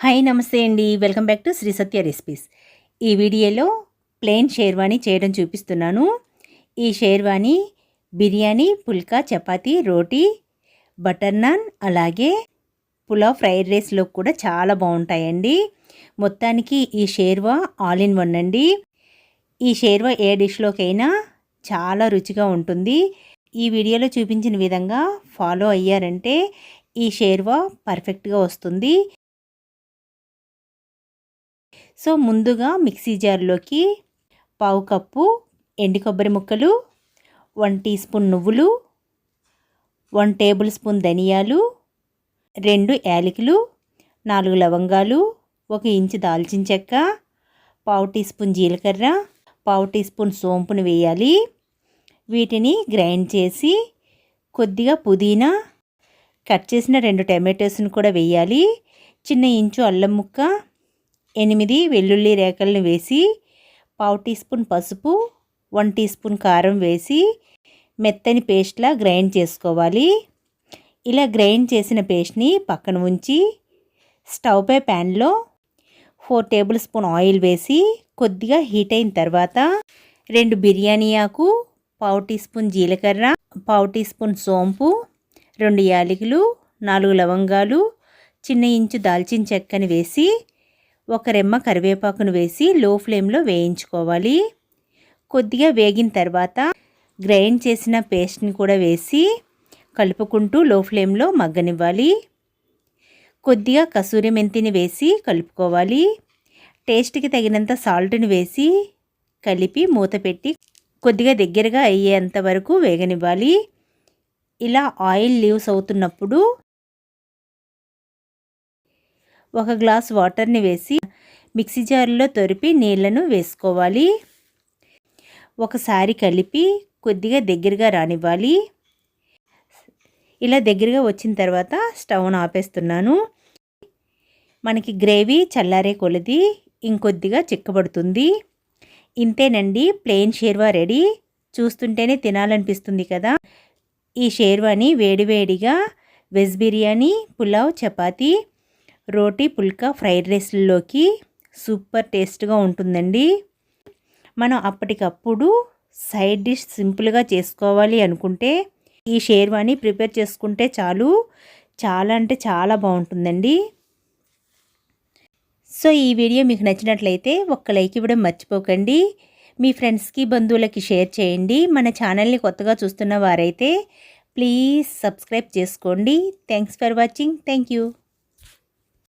Hi నమస్తే అండి. Welcome back to Shri Satya recipes. ఈ వీడియోలో ప్లెయిన్ షేర్వాణి చేయడం చూపిస్తున్నాను. ఈ షేర్వాణి బిర్యానీ పుల్కా చపాతి రోటీ బటర్ నాన్ అలాగే పులావ్ ఫ్రైడ్ రైస్లో కూడా చాలా బాగుంటాయండి. మొత్తానికి ఈ షేర్వా ఆల్ ఇన్ వన్ అండి. ఈ షేర్వా ఏ డిష్లోకైనా చాలా రుచిగా ఉంటుంది. ఈ వీడియోలో చూపించిన విధంగా ఫాలో అయ్యారంటే ఈ షేర్వా పర్ఫెక్ట్గా వస్తుంది. సో ముందుగా మిక్సీ జార్లోకి పావు కప్పు ఎండు కొబ్బరి ముక్కలు వన్ టీ స్పూన్ నువ్వులు వన్ టేబుల్ స్పూన్ ధనియాలు రెండు యాలకులు నాలుగు లవంగాలు ఒక ఇంచు దాల్చిన చెక్క పావు టీ స్పూన్ జీలకర్ర పావు టీ స్పూన్ సోంపును వేయాలి. వీటిని గ్రైండ్ చేసి కొద్దిగా పుదీనా కట్ చేసిన రెండు టమాటోస్ని కూడా వేయాలి. చిన్న ఇంచు అల్లం ముక్క ఎనిమిది వెల్లుల్లి రేఖలను వేసి పావు టీ స్పూన్ పసుపు వన్ టీ స్పూన్ కారం వేసి మెత్తని పేస్ట్లా గ్రైండ్ చేసుకోవాలి. ఇలా గ్రైండ్ చేసిన పేస్ట్ని పక్కన ఉంచి స్టవ్ పై ప్యాన్లో ఫోర్ టేబుల్ స్పూన్ ఆయిల్ వేసి కొద్దిగా హీట్ అయిన తర్వాత రెండు బిర్యానీ ఆకు పావు టీ స్పూన్ జీలకర్ర పావు టీ స్పూన్ సోంపు రెండు యాలకులు నాలుగు లవంగాలు చిన్న ఇంచు దాల్చిన చెక్కని వేసి ఒక రెమ్మ కరివేపాకును వేసి లో ఫ్లేమ్లో వేయించుకోవాలి. కొద్దిగా వేగిన తర్వాత గ్రైండ్ చేసిన పేస్ట్ని కూడా వేసి కలుపుకుంటూ లో ఫ్లేమ్లో మగ్గనివ్వాలి. కొద్దిగా కసూరి మెంతిని వేసి కలుపుకోవాలి. టేస్ట్కి తగినంత సాల్ట్ని వేసి కలిపి మూత పెట్టి కొద్దిగా దగ్గరగా అయ్యేంత వరకు వేగనివ్వాలి. ఇలా ఆయిల్ లీవ్స్ అవుతున్నప్పుడు ఒక గ్లాస్ వాటర్ని వేసి మిక్సీ జార్లో తొరిపి నీళ్ళను వేసుకోవాలి. ఒకసారి కలిపి కొద్దిగా దగ్గరగా రానివ్వాలి. ఇలా దగ్గరగా వచ్చిన తర్వాత స్టవ్ను ఆపేస్తున్నాను. మనకి గ్రేవీ చల్లారే కొలది ఇంకొద్దిగా చిక్కబడుతుంది. ఇంతేనండి ప్లెయిన్ షేర్వా రెడీ. చూస్తుంటేనే తినాలనిపిస్తుంది కదా. ఈ షేర్వాని వేడివేడిగా వెజ్ బిర్యానీ పులావ్ చపాతీ రోటీ పుల్కా ఫ్రైడ్ రైస్లోకి సూపర్ టేస్ట్గా ఉంటుందండి. మనం అప్పటికప్పుడు సైడ్ డిష్ సింపుల్గా చేసుకోవాలి అనుకుంటే ఈ షేర్వాణి ప్రిపేర్ చేసుకుంటే చాలు. చాలా అంటే చాలా బాగుంటుందండి. సో ఈ వీడియో మీకు నచ్చినట్లయితే ఒక్క లైక్ ఇవ్వడం మర్చిపోకండి. మీ ఫ్రెండ్స్కి బంధువులకి షేర్ చేయండి. మన ఛానల్ని కొత్తగా చూస్తున్న వారైతే ప్లీజ్ సబ్స్క్రైబ్ చేసుకోండి. Thanks for watching. Thank you.